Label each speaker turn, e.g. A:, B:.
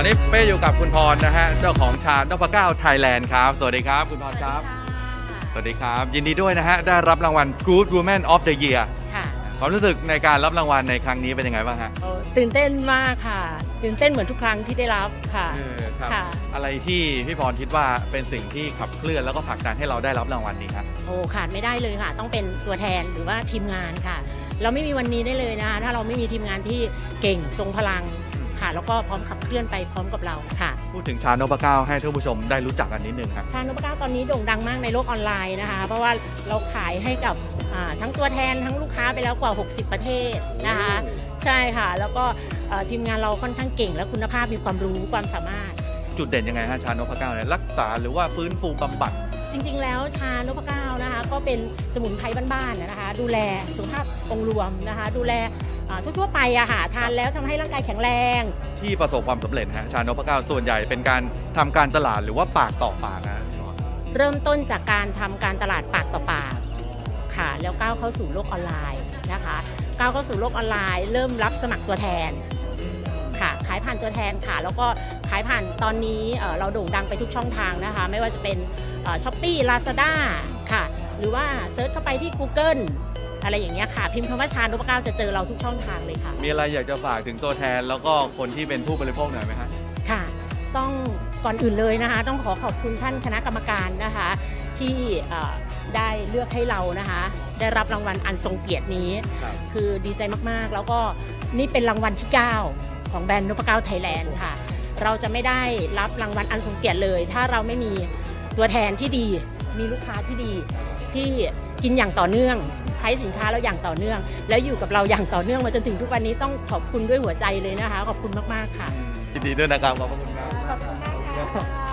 A: อนนี้เป้อยู่กับคุณพรนะฮะเจ้าของชานพเก้าไทยแลนด์ครับสวัสดีครับคุณพรครับ สวัสดีครับ ยินดีด้วยนะฮะได้รับรางวัล Good Woman of the Year
B: ค่ะ
A: ความรู้สึกในการรับรางวัลในครั้งนี้เป็นยังไงบ้างฮะ
B: โอ้ตื่นเต้นมากค่ะ ตื่นเต้นเหมือนทุกครั้งที่ได้รับค่ะ
A: เออครับ
B: ค่ะ
A: อะไรที่พี่พรคิดว่าเป็นสิ่งที่ขับเคลื่อนแล้วก็ผลักดันให้เราได้รับรางวัลนี้ครับ
B: โอ้ขาดไม่ได้เลยค่ะ ต้องเป็นตัวแทนหรือว่าทีมงานค่ะ เราไม่มีวันนี้ได้เลยนะคะถ้าเราไม่มีทีมงานที่เก่งทรงพลังค่ะ แล้วก็พร้อมขับเคลื่อนไปพร้อมกับเราค่ะ
A: พูดถึงชานพเก้าให้ท่านผู้ชมได้รู้จักกันนิดนึงครับ
B: ชานุปเก้าตอนนี้โด่งดังมากในโลกออนไลน์นะคะ เพราะว่าเราขายให้กับอ่าทั้งตัวแทนทั้งลูกค้าไปแล้วกว่า 60 ประเทศนะคะ ใช่ค่ะ แล้วก็เอ่อทีมงานเราค่อนข้างเก่ง และคุณภาพมีความรู้ความสามารถ
A: จุดเด่นยังไงฮะชานพเก้าเนี่ยรักษาหรือว่าฟื้นฟูบำบัด
B: จริงๆ แล้วชานพเก้านะคะ ก็เป็นสมุนไพรบ้านๆนะคะ ดูแลสุขภาพองค์รวมนะคะ ดูแล อ่าทั่วๆไปอะค่ะทานแล้วทำให้ร่างกายแข็งแรง
A: ที่ประสบความสำเร็จฮะชานพเก้าส่วนใหญ่เป็นการทำการตลาดหรือว่าปากต่อปากนะ
B: เริ่มต้นจากการทำการตลาดปากต่อปากค่ะ แล้วก้าวเข้าสู่โลกออนไลน์นะคะก้าวเข้าสู่โลกออนไลน์ เริ่มรับสมัครตัวแทนค่ะขายผ่านตัวแทนค่ะ แล้วก็ขายผ่านตอนนี้เอ่อเราโด่งดังไปทุกช่องทางนะคะ ไม่ว่าจะเป็นช้อปปี้ลาซาด้าค่ะ หรือว่าเซิร์ชเข้าไปที่ Google อะไรอย่างเงี้ยค่ะ พิมพ์คำว่าชาญนพเก้าจะเจอเราทุกช่องทางเลยค่ะ
A: มีอะไรอยากจะฝากถึงตัวแทน แล้วก็คนที่เป็นผู้บริโภคหน่อยไหมฮะ
B: ค่ะ ต้องก่อนอื่นเลยนะคะ ต้องขอขอบคุณท่านคณะกรรมการนะคะ ที่เอ่อได้เลือกให้เรานะคะ ได้รับรางวัลอันทรงเกียรตินี้
A: ครับ
B: คือดีใจมากๆ แล้วก็นี่เป็นรางวัลที่ 9 ของแบรนด์นพเก้าไทยแลนด์ค่ะ เราจะไม่ได้รับรางวัลอันทรงเกียรติเลย ถ้าเราไม่มีตัวแทนที่ดี มีลูกค้าที่ดีที่กินอย่างต่อเนื่อง ใช้สินค้าเราอย่างต่อเนื่อง แล้วอยู่กับเราอย่างต่อเนื่องมาจนถึงทุกวันนี้ต้องขอบคุณด้วยหัวใจเลยนะคะ ขอบคุณมากๆค่ะ
A: ยินดีด้วยนะครับขอบคุณครับ
B: ขอบคุณมากค่ะ